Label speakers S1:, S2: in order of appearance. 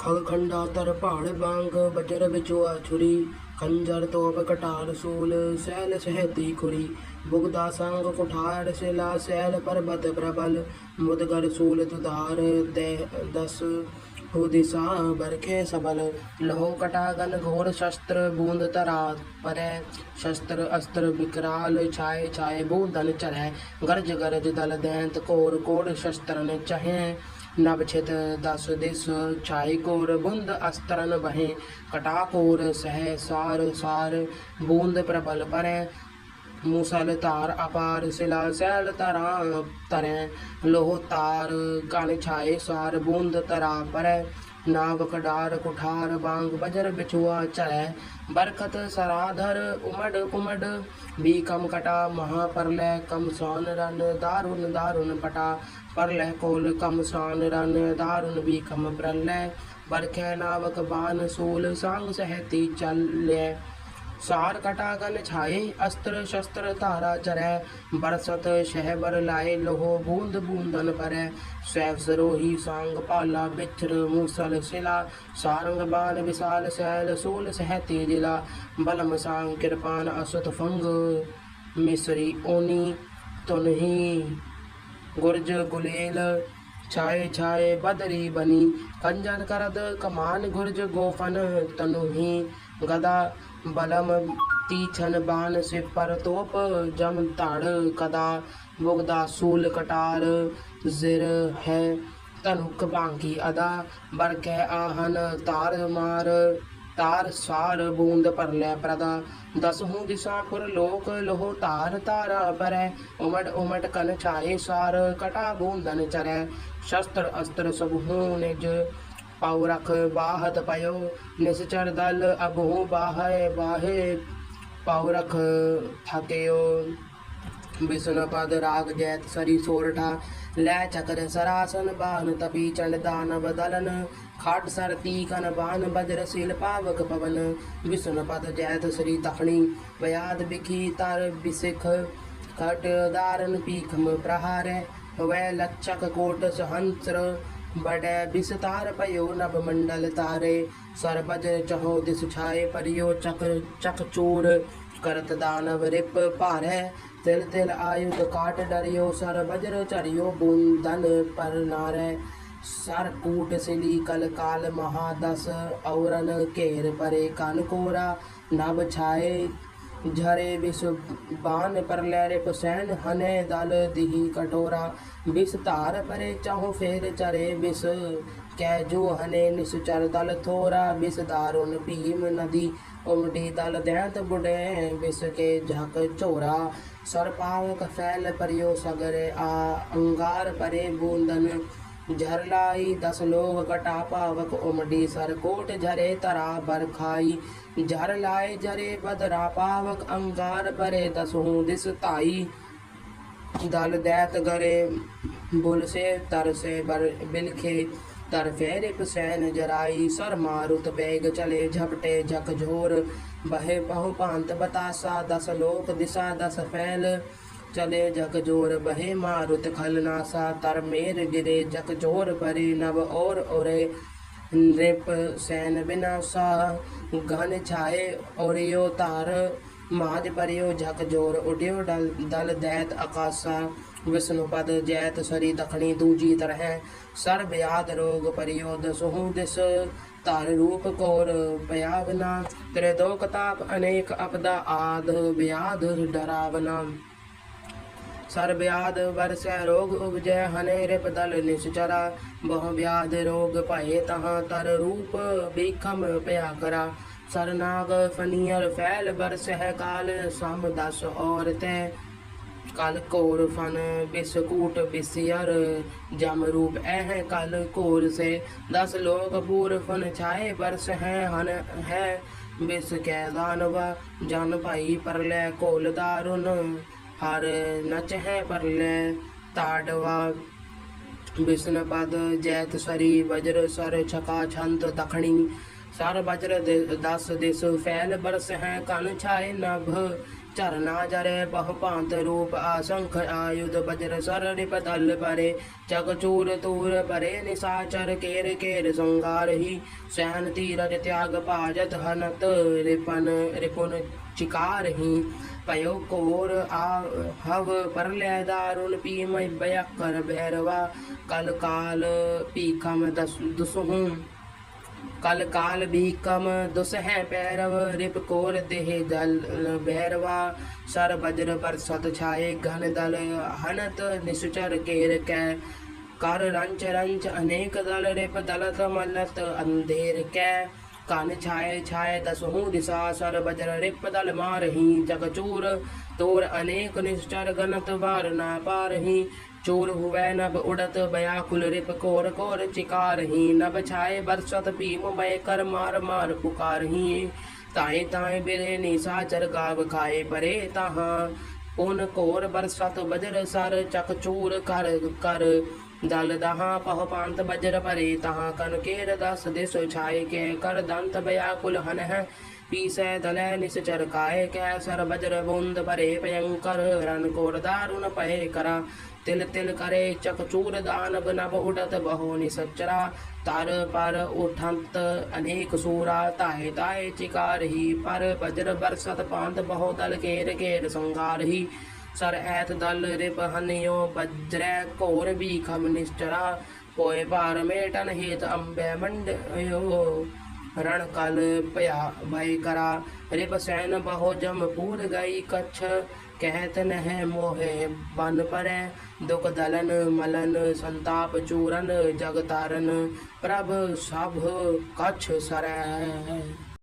S1: ਖਗ ਖੰਡਾ ਤਰ ਪਹਾੜ ਬਾਂਗ ਬਜਰ ਵਿਚੋਆ ਛੁਰੀ, ਖੰਜਰ ਤੋਪ ਕਟਾਰ ਸੂਲ, ਸੈਲ ਸਹਿਤੀ ਖੁਰੀ। ਬੁਗਦਾ ਸੰਗ ਕੁਠਾਰ ਸਿਲਾ, ਸੈਲ ਪਰਬਤ ਪ੍ਰਬਲ। ਮੁਦਗਰ ਸੂਲ ਤੁਧਾਰ ਦੇ ਦਸ ਹੋ ਬਰਖੇ ਸਬਲ। ਲਹੋ ਕਟਾ ਘੋਰ ਸ਼ਸਤਰ, ਬੂੰਦ ਤਰਾ ਪਰੈ। ਸ਼ਸਤਰ ਅਸਤਰ ਵਿਕਰਾਲ ਛਾਏ ਛਾਏ ਬੂੰਦਨ ਚਰੈ। ਗਰਜ ਗਰਜ ਦਲ ਦੈਂਤ ਕੋਰ ਕੋੜ ਸ਼ਸਤਰਨ ਚਹੈ। ਨਭ ਛਿਤ ਦਸ ਦਿਸ ਛਾਈ ਕੋਰ ਬੁੰਦ ਅਸਤਰਨ ਬਹੇ, ਕਟਾ ਕੋਰ ਸਹਿ ਸਾਰ ਸਾਰ, ਬੂੰਦ ਪ੍ਰਬਲ ਪਰੈ, ਮੂਸਲ ਧਾਰ ਅਪਾਰ, ਸਿਲਾ ਸੈਲ ਤਰਾ ਤਰੈ ਲੋਹ ਤਾਰ ਗਣ ਛਾਏ ਸਾਰ, ਬੂੰਦ ਤਰਾ ਪਰੈ ਨਾਵ ਕਡਾਰ ਕੁਠਾਰ, ਬਾੰਗ ਬਜਰ ਬਿਛੁਆ ਚਰੈ ਬਰਖਤ ਸਰਾਧਰ ਉਮੜ ਕੁਮੜ, ਵੀ ਕਮ ਕਟਾ ਮਹਾ ਪਰਲੈ ਕਮ ਸਾਨ ਰਨ ਦਾਰੁਨ ਦਾਰੁਨ ਪਟਾ ਪਰਲੈ ਕੋਲ ਕਮ ਸਾਨ ਰਨ ਦਾਰੁਨ, ਵੀ ਕਮ ਪ੍ਰਲੈ ਬਰਖੈ ਨਾਵਕ ਬਾਨ ਸੂਲ, ਸੰਗ ਸਹਿਤੀ ਚੱਲੈ ਸਾਰ ਕਟਾ ਗਨ ਛਾਏ, ਅਸਤਰ ਸ਼ਸਤਰ ਧਾਰਾ ਚਰੈ, ਬਰਸਤ ਸ਼ਹਿਬਰ ਲਾਏ, ਲੋਹ ਬੂੰਦ ਬੂੰਦਨ ਪਰੈ। ਸੈਫ ਸਰੋਹੀ ਸੰਗ ਪਾਲਾ ਬਿਛਰ ਮੂਸਲ ਸਿਲਾ। ਸਾਰੰਗ ਬਾਲ ਵਿਸਾਲ ਸੈਲ, ਸੂਲ ਸਹਿਤੀ ਜਿਲਾ ਬਲਮ ਸੰਗ ਕਿਰਪਾਨ ਅਸਤ ਫੰਗ, ਮਿਸਰੀ ਓਨੀ ਤੁਨਹੀ ਗੁਰਜ ਗੁਲੇਲ ਛਾਏ ਛਾਏ ਬਦਰੀ ਬਨੀ। ਕੰਜਨ ਕਰਦ ਕਮਾਨ ਗੁਰਜ ਗੋਫਨ ਤਨੁਹੀ ਗਦਾ ਬਲਮ ਤੀਛਨ ਬਾਨ ਸਿਪਰ, ਤੋਪ, ਜਮ ਧੜ, ਕਦਾ ਬੁਗਦਾ ਸੂਲ ਕਟਾਰ, ਜ਼ਿਰ ਹੈ ਧਨੁਕ ਬਾਂਗੀ ਅਦਾ ਬਰਕੈ ਆਹਨ ਤਾਰ ਮਾਰ, ਤਾਰ ਸਾਰ ਬੂੰਦ ਪਰਲੇ ਪ੍ਰਦਾ। ਦਸਹੂ ਦਿਸ਼ਾ ਪੁਰ ਲੋਕ, ਲੋਹ ਤਾਰ ਤਾਰਾ ਪਰੈ ਉਮੜ ਉਮੜ ਕਨ ਛਾਏ ਸਾਰ, ਕਟਾ ਬੂੰਦਨ ਚਰੈ। ਸ਼ਸਤਰ ਅਸਤਰ ਸਭ ਹੂ ਨਿਜ ਪਾਉ ਰਖ ਬਾਹਤ ਪਇਓ ਨਿਸਚਰ ਦਲ ਅਬਹੂ ਬਾਹੇ ਬਾਹੇ। ਪਾਉ ਰਖ ਥਕਿਓ, ਬਿਸਨ ਪਦ ਰਾਗ ਜੈਤ ਸਰੀ ਸੋਰਠਾ। ਲੈ ਚਕਰ ਸਰਾਸਨ ਬਾਨ ਤਪੀ ਚੰਡ ਦਾਨ ਬਦਲਨ। ਖਾਟ ਸਰ ਤੀਕਨ ਬਾਨ ਬਜਰ ਸੀਲ ਪਾਵਕ ਪਵਨ। ਬਿਸਨ ਪਦ ਜੈਤ ਸਰੀ ਤਖਣੀ, ਵਿਆਦ ਬਿਖੀ ਤਰ ਬਿਸਿਖ। ਖਟ ਦਾਰਨ ਪੀਖਮ ਪ੍ਰਹਾਰੈ, ਵੈ ਲਚਕ ਕੋਟ ਸਹੰਸਰ ਬੜੈ ਬਿਸਤਾਰ ਪਇਓ ਨਭ ਮੰਡਲ ਤਾਰੇ ਸਰ ਬਜਰ ਚਹੋ ਦਿਸ ਛਾਏ ਪਰਿਓ ਚਕਰ ਚਕ ਚੂਰ ਕਰਤ ਦਾਨਵ ਰਿਪ ਭਾਰੈ, ਤਿਲ ਤਿਲ ਆਯੁਧ ਕਾਟ ਡਰਿਓ ਸਰ ਬਜਰ ਚਰਿਓ ਬੂੰਦਨ ਪਰ ਨਾਰੈ। ਸਰ ਕੂਟ ਸਿਲੀ ਕਲ ਕਾਲ ਮਹਾ ਦਸ ਔਰਨ ਘੇਰ ਪਰੇ ਕਨ ਕੋਰਾ ਨਭ ਛਾਏ ਝਰੇ ਵਿਸ ਬਾਨ ਪਰ ਲੈ ਰੇ ਪਸੈਨ ਹਨੇ ਦਲ ਦਿਹੀ ਕਟੋਰਾ ਵਿਸ ਧਾਰ ਪਰੇ ਚਾਹੋ ਫੇਰ ਚਰੇ ਵਿਸ ਕੈ ਜੋ ਹਨੇ ਨਿਸ ਚਰ ਦਲ ਥੋਰਾ ਵਿਸ ਦਾਰੁਨ ਭੀਮ ਨਦੀ ਉਮਟੀ ਦਲ ਦੈਂਤ ਬੁੜੇ ਵਿਸ ਕੇ ਝਕ ਝੋਰਾ ਸਰ ਪਾਵਕ ਫੈਲ ਪਰਿਓ ਸਗਰੇ ਆ ਅੰਗਾਰ ਪਰੇ ਬੂੰਦਨ ਝਰ ਲਾਈ ਦਸ ਲੋਗ ਕਟਾ ਪਾਵਕ ਉਮੜੀ ਸਰ ਕੋਟ ਝਰੇ ਤਰਾ ਬਰਖਾਈ ਝਰ ਲਾਏ ਜਰੇ ਬਦਰਾ ਪਾਵਕ ਅੰਗਾਰ ਪਰੇ ਦਸਹੂ ਦਿਸ ਧਾਈ। ਦਲ ਦੈਤ ਗਰੇ ਬੁਲ ਸੇ ਤਰ ਸੇ ਬਰ ਬਿਲਖੇ। ਤਰ ਫੇਰੇ ਪਸੈਨ ਜਰਾਈ ਸਰ ਮਾਰੁਤ ਬੈਗ ਚਲੇ ਝਪਟੇ ਝਕ ਝੋਰ ਬਹੇ ਬਹੁ ਭਾਂਤ ਬਤਾਸਾ ਦਸ ਲੋਕ ਦਿਸ਼ਾ ਦਸ ਫੈਲ ਚਲੇ ਜਗ ਜੋਰ ਬਹੇ ਮਾਰੁਤ ਖਲਨਾਸਾ ਤਰ ਮੇਰ ਗਿਰੇ ਜਗ ਜੋਰ ਭਰੇ ਨਵ ਔਰ ਔਰੇ। ਨ੍ਰਿਪ ਸੈਨ ਬਿਨਾਸਾ, ਗਨ ਛਾਏ ਔਰਿਓ ਤਾਰ ਮਾਜ ਪਰਿਓ ਜਗ ਜੋਰ ਉਡਿਓ ਡਲ, ਦਲ ਦੈਤ ਆਕਾਸਾ ਵਿਸ਼ਨੂੰ ਪਦ ਜੈਤ ਸਰੀ ਦਖਣੀ ਦੂਜੀ ਤਰਹਿ। ਸਰ ਬਿਆਦ ਰੋਗ ਪਰਿਓ ਦਸਹੂ ਦਿਸ। ਧਰ ਰੂਪ ਕੋਰ ਪਿਆਵਨਾ। ਤੇਰੇ ਦੋ ਅਨੇਕ ਅਪਦਾ ਆਦ। ਬਿਆਦ ਡਰਾਵਨਾ। ਸਰ ਬਿਆਦ ਵਰਸੈ ਰੋਗ ਉਪਜੈ ਹਨੇ ਰਿਪ ਦਲ ਨਿਸਚਰਾ, ਬਹੁ ਬਿਆਦ ਰੋਗ ਭਏ ਤਹਾਂ ਤਰ ਰੂਪ ਬੀਖਮ ਪਿਆ ਕਰਾ। ਸਰਨਾਗ ਨਾਗ ਫਨੀਅਰ ਫੈਲ ਬਰਸਹਿ ਕਾਲ, ਸਮ ਦਸ ਔਰਤੈ, ਕਲ ਕੋਰ ਫਨ ਬਿਸਕੂਟ ਬਿਸਿਅਰ, ਜਮ ਰੂਪ ਐਹ ਕਲ ਕੋਰ ਸੇ। ਦਸ ਲੋਕ ਪੂਰ ਫਨ ਛਾਏ ਬਰਸ ਹੈ ਹਨ ਹੈ, ਬਿਸ ਕੈ ਦਾਨਵਾ, ਜਨ ਭਾਈ ਪਰਲੇ ਕੋਲ ਦਾਰੁਨ ਹਰ ਨਚ ਹੈ ਪਰਲੇ ਤਾੜਵਾ। ਬਿਸਨ ਪਦ ਜੈਤ ਸਰੀ ਵਜਰ ਸਰ ਛਕਾ ਛੰਤ ਤਖਣੀ। ਸਰ ਬਜਰ ਦੇ- ਦਸ ਦਿਸ ਫੈਲ ਬਰਸ ਹੈ ਕਨ ਛਾਏ ਨਭ। ਚਰਨਾ ਜਰੇ ਬਹੁ ਭਾਂਤ ਰੂਪ ਆਸੰਖ ਆਯੁਧ ਬਜਰ ਸਰ ਰਿਪ ਤਲ ਪਰੇ। ਜਗ ਚੂਰ ਤੂਰ ਪਰੇ ਨਿਸਾਚਰ ਕੇਰ ਕੇਰ ਸੰਗਾਰਹੀ ਸੈਨ ਤੀਰਜ ਤਿਆਗ ਭਾਜਤ ਹਨਤ ਰਿਪਨ ਰਿਪੁਨ ਚਿਕਾਰਹੀ ਪਇਓ ਕੋਰ ਆ, ਹਵ ਪਰਲੇ ਦਾਰੁਨ ਪੀ ਮੈਂ ਬਿਆ ਕਰ ਬੈਰਵਾ ਕਲ ਕਾਲ ਪੀਖਮ ਦਸ ਕਲ ਕਾਲ ਵੀ ਕਮ ਦੁਸ ਹੈ ਪੈਰਵ ਰਿਪ ਕੋਰ ਦੇਹ ਦਲ ਬੈਰਵਾ ਸਰ ਬਜਰ ਪਰ ਸਤ ਛਾਏ ਘਨ ਦਲ, ਹਨਤ ਨਿਸ਼ਚਰ ਕੇਰ ਕੈ। ਕਰ ਰੰਚ ਰੰਚ ਅਨੇਕ ਦਲ, ਰਿਪ ਦਲਤ ਮਲਤ ਅੰਧੇਰ ਕੈ। ਕਨ ਛਾਏ ਛਾਏ ਦਸਹੂ ਦਿਸਾ, ਸਰ ਬਜਰ ਰਿਪ ਦਲ ਮਾਰਹੀ, ਜਗ ਚੂਰ ਤੋਰ ਅਨੇਕ ਨਿਸ਼ਚਰ ਗਨਤ ਵਾਰ ਨਾ ਪਾਰਹੀ। ਚੋਰ ਹੁਵੈ ਨਭ ਉੜਤ ਬਿਆਕੁਲ ਰਿਪ ਕੋਰ ਕੋਰ ਚਿਕਾਰਹੀ। ਨਭ ਛਾਏ ਬਰਸਤ ਭੀਮ ਬੈ ਕਰ ਮਾਰ ਮਾਰ ਪੁਕਾਰਹੀ। ਤਾਏ ਤਾਏ ਬਿਰੇ ਨੀਸਾ ਚਰ ਗਾਵ ਖਾਏ ਪਰੇ ਤਾਹਾਂ। ਪੁਨ ਕੋਰ ਬਰਸਤ ਬਜਰ ਸਰ ਚਕ ਚੂਰ ਕਰ ਕਰ ਦਲ ਦਹਾ ਪਹ ਪੰਤ ਬਜਰ ਪਰੇ ਤਹਾਂ ਕਨ ਕੇਰ ਦਸ ਦਿਸ ਛਾਏ, ਕੇ ਕਰ ਦੰਤ ਬਿਆਕੁਲ ਹਨ ਹੈ। ਪੀਸੈ ਦਲੈ ਨਿਸਚਰ ਕਾਏ, ਕੈ ਸਰ ਬਜਰ ਬੁੰਦ ਪਰੇ ਭਯੰਕਰ ਰਨ ਕੋਰ ਦਾਰੁਨ ਪਏ ਕਰਾ। ਤਿਲ ਤਿਲ ਕਰੇ, ਚਕ ਚੂਰ ਦਾਨਬ ਨਭ ਉਡਤ ਬਹੁ ਨਿਸਚਰਾ ਤਰ ਪਰ ਉਠੰਤ ਅਨੇਕ ਸੂਰਾ ਤਾਏ ਤਾਏ ਚਿਕਾਰਹੀ ਪਰ ਬਜਰ ਬਰਸਤ ਪੰਤ ਬਹੁ ਦਲ ਕੇਰ ਸੰਗਾਰਹੀ ਸਰ, ਐਤ ਦਲ ਰਿਪ ਹਨਿਓ ਬਜਰੈ ਘੋਰ ਵੀ ਖਮ ਨਿਸ਼ਚਰਾ। ਪੋਏ ਭਾਰ ਮੇਟਨ ਹੇਤ ਅੰਬੈ ਮੰਡਿਓ। ਰਣ ਕਲ ਭਇਆ ਭਈ ਕਰਾ। ਰਿਪ ਸੈਨ ਬਹੁ ਜਮ ਪੂਰ ਗਈ ਕਛ। ਕਹਿਤ ਨਹਿ ਮੋਹਿ ਬਨ ਪਰੈ। ਦੁਖ ਦਲਨ ਮਲਨ ਸੰਤਾਪ ਚੂਰਨ ਜਗ ਤਾਰਨ। ਪ੍ਰਭ ਸਭ ਕਛ ਸਰੈ।